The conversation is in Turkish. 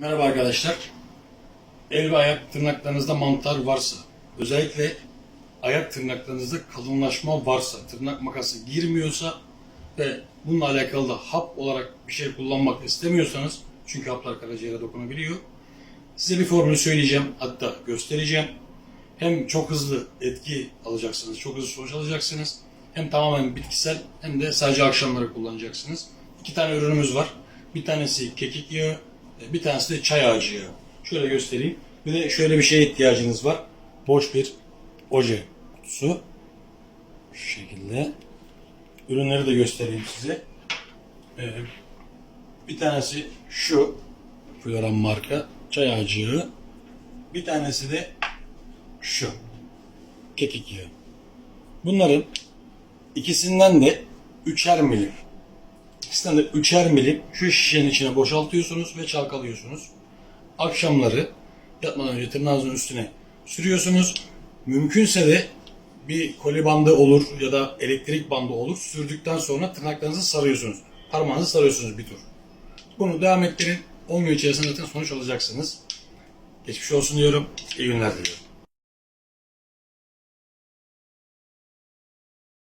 Merhaba arkadaşlar. El ve ayak tırnaklarınızda mantar varsa, özellikle ayak tırnaklarınızda kalınlaşma varsa, tırnak makası girmiyorsa ve bununla alakalı da hap olarak bir şey kullanmak istemiyorsanız, çünkü haplar karaciğere dokunabiliyor, size bir formülü söyleyeceğim, hatta göstereceğim. Hem çok hızlı etki alacaksınız, çok hızlı sonuç alacaksınız. Hem tamamen bitkisel hem de sadece akşamları kullanacaksınız. İki tane ürünümüz var. Bir tanesi kekik yağı, bir tanesi de çay ağacı. Şöyle göstereyim. Bir de şöyle bir şeye ihtiyacınız var. Boş bir oje kutusu. Şu şekilde. Ürünleri de göstereyim size. Ee, bir tanesi şu. Floran marka çay ağacı. Bir tanesi de şu. Kekik yağı. Bunların ikisinden de üçer milim. İkisinden de üçer milim şu şişenin içine boşaltıyorsunuz ve çalkalıyorsunuz. Akşamları yatmadan önce tırnağınızın üstüne sürüyorsunuz. Mümkünse de bir koli bandı olur ya da elektrik bandı olur. Sürdükten sonra tırnaklarınızı sarıyorsunuz. Parmağınızı sarıyorsunuz bir tur. Bunu devam ettirin. 10 gün içerisinde zaten sonuç alacaksınız. Geçmiş olsun diyorum. İyi günler diliyorum.